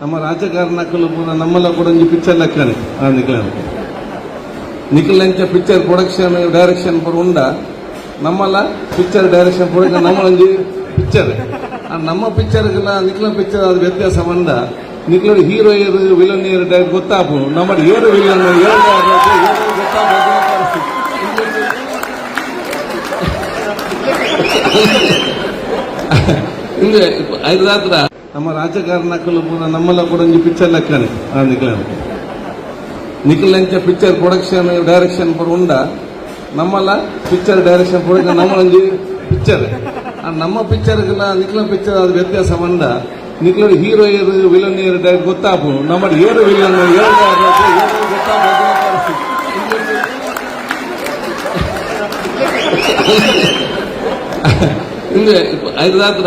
ನಮ್ಮ ರಾಜಕಾರಣಕ್ಕಲು ಪೂರ ನಮ್ಮಲ್ಲ ಕೂಡ ಒಂಜಿ ಪಿಕ್ಚರ್ ಲೆಕ್ಕನೆ ಆ, ನಿಖಿಲ ನಿಖಿಲಂಚ ಪಿಕ್ಚರ್ ಪ್ರೊಡಕ್ಷನ್ ಡೈರೆಕ್ಷನ್ ಪೂರ ಉಂಡ. ನಮ್ಮಲ್ಲ ಪಿಕ್ಚರ್ ಡೈರೆಕ್ಷನ್ ಪ್ರೊಡಕ್ಷನ್ ನಮ್ಮಲ್ಲಿ ಪಿಕ್ಚರ್ ನಮ್ಮ ಪಿಕ್ಚರ್ಗೆಲ್ಲ ನಿಖಿಲ ಪಿಕ್ಚರ್ ಅದು ವ್ಯತ್ಯಾಸ ಬಂದ ನಿಖಿಲ ಹೀರೋ ಏರು ವಿಲನ್ ಏರು ಡೈರೆಕ್ಟ್ ಗೊತ್ತಾಪು. ನಮ್ಮ ಏರು ವಿಲನ್ ಏರು ಹಿಂಗೆ ಐದು ರಾತ್ರ ನಮ್ಮ ರಾಜಕಾರಣಕ್ಕಲು ಪೂರ ನಮ್ಮಲ್ಲ ಕೂಡ ಒಂಜಿ ಪಿಕ್ಚರ್ ಲೆಕ್ಕನೆ ಆ ನಿಖಿಲ ನಿಖಿಲಂಚ ಪಿಕ್ಚರ್ ಪ್ರೊಡಕ್ಷನ್ ಡೈರೆಕ್ಷನ್ ಪೂರ ಉಂಡ. ನಮ್ಮಲ್ಲ ಪಿಕ್ಚರ್ ಡೈರೆಕ್ಷನ್ ಪ್ರೊಡಕ್ಷನ್ ನಮ್ಮ ಒಂಜಿ ಪಿಕ್ಚರ್ ನಮ್ಮ ಪಿಕ್ಚರ್ಗೆಲ್ಲ ನಿಖಿಲ ಪಿಕ್ಚರ್ ಅದು ವ್ಯತ್ಯಾಸ ಬಂದ ನಿಖಿಲ ಹೀರೋ ಏರು ವಿಲನ್ ಏರು ಡೈರೆಕ್ಟ್ ಗೊತ್ತಾಪು. ನಮ್ಮ ಏರು ವಿಲನ್ ಏರು ಹಿಂಗೆ ಐದು ರಾತ್ರ